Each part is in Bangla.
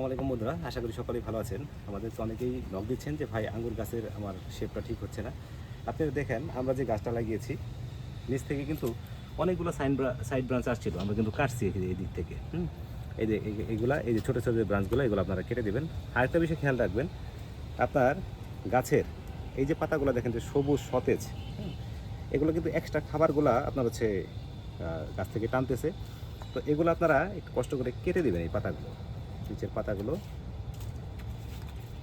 আসসালামাইকুম বন্ধুরা, আশা করি সকলেই ভালো আছেন। আমাদের তো অনেকেই নক দিচ্ছেন যে, ভাই, আঙ্গুর গাছের আমার শেপটা ঠিক হচ্ছে না। আপনারা দেখেন, আমরা যে গাছটা লাগিয়েছি, নিচ থেকে কিন্তু অনেকগুলো সাইন সাইড ব্রাঞ্চ আসছিল, আমরা কিন্তু কাটছি এই দিক থেকে। হুম? এই যে, এই- এইগুলা, এই যে ছোটো ছোটো যে ব্রাঞ্চগুলো এগুলো আপনারা কেটে দেবেন। আরেকটা বিষয় খেয়াল রাখবেন, আপনার গাছের এই যে পাতাগুলো দেখেন যে সবুজ, সতেজ এগুলো কিন্তু এক্সট্রা খাবারগুলা আপনার হচ্ছে গাছ থেকে টানতেছে। তো এগুলো আপনারা একটু কষ্ট করে কেটে দেবেন এই পাতাগুলো। নিচের পাতাগুলো।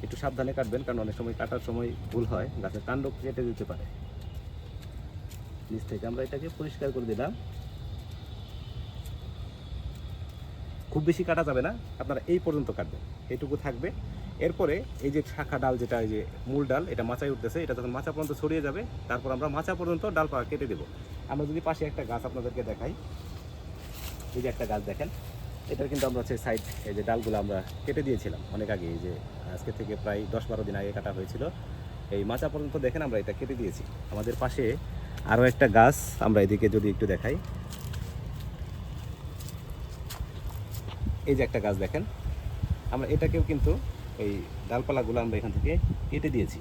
একটু সাবধানে কাটবেন, কারণ অনেক সময় কাটার সময় ভুল হয়। গাছের কাণ্ড কেটে দিতে পারে। নিচ থেকে আমরা এটাকে পরিষ্কার করে দিলাম। খুব বেশি কাটা যাবে না, আপনারা এই পর্যন্ত কাটবেন। এইটুকু থাকবে। এরপরে এই যে শাখা ডাল যেটা, এই যে মূল ডাল, এটা মাচায় উঠতেছে, এটা যখন মাচা পর্যন্ত ছড়িয়ে যাবে, তারপর আমরা মাচা পর্যন্ত ডাল কেটে দেবো। আমরা যদি পাশে একটা গাছ আপনাদেরকে দেখাই। এই যে একটা গাছ দেখেন। এটার কিন্তু আমরা হচ্ছে সাইড এই যে ডালগুলো আমরা কেটে দিয়েছিলাম অনেক আগে এই যে আজকে থেকে প্রায় দশ বারো দিন আগে কাটা হয়েছিল। এই মাচা পর্যন্ত দেখেন আমরা এটা কেটে দিয়েছি। আমাদের পাশে আরও একটা গাছ আমরা এদিকে যদি একটু দেখাই। এই যে একটা গাছ দেখেন, আমরা এটাকেও কিন্তু এই ডালপালাগুলো আমরা এখান থেকে কেটে দিয়েছি।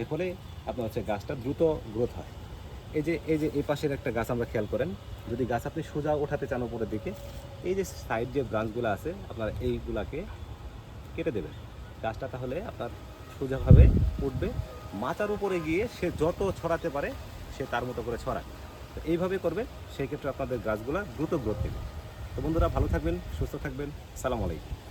এর ফলে আপনার হচ্ছে গাছটা দ্রুত গ্রোথ হয়। এই যে এই যে, এই পাশের একটা গাছ আমরা খেয়াল করেন। যদি গাছ আপনি সোজা ওঠাতে চান উপরের দিকে, এই যে সাইড যে ব্রাঞ্চগুলো আছে, আপনার এইগুলাকে কেটে দেবেন। গাছটা তাহলে আপনার সোজাভাবে উঠবে। মাচার উপরে গিয়ে সে যত ছড়াতে পারে, সে তার মতো করে ছড়ায়। তো এইভাবে করবে সেই ক্ষেত্রে আপনাদের গাছগুলো দ্রুত গ্রোথ দেবে। তো বন্ধুরা, ভালো থাকবেন, সুস্থ থাকবেন। সালাম আলাইকুম।